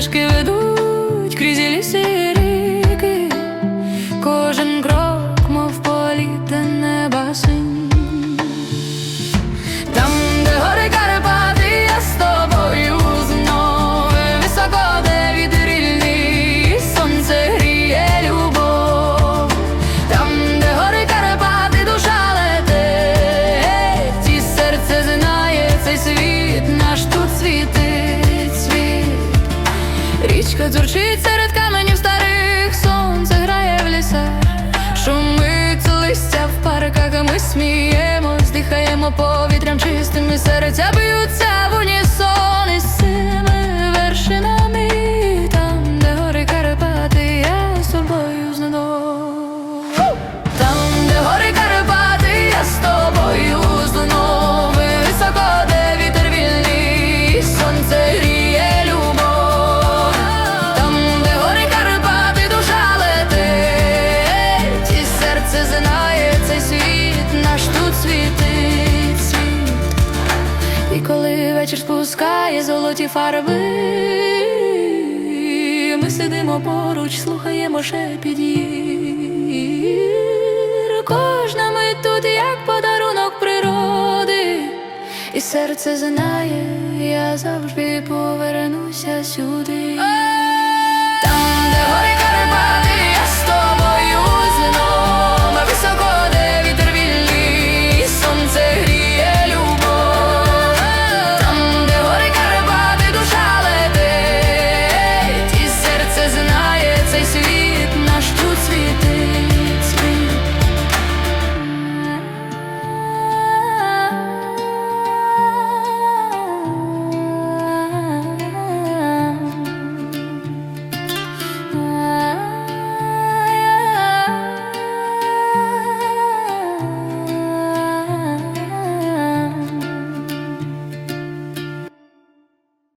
стежки ведуть крізь ліси і ріки, кожен крок, мов неба синь. Там, де гори Карпати, я з тобою знов високо, де вітер сонце гріє любов. Там, де гори Карпати, душа летить, і серце знає цей світ, наш тут світить світ. Річка дзюрчить серед каменів старих, сонце грає в лісах, шумить листя в парках, а ми сміємось, дихаємо повітрям чистим, і серця вечір спускає золоті фарби, ми сидимо поруч, слухаємо шепіт гір. Кожна мить тут як подарунок природи, і серце знає, я завжди повернуся сюди.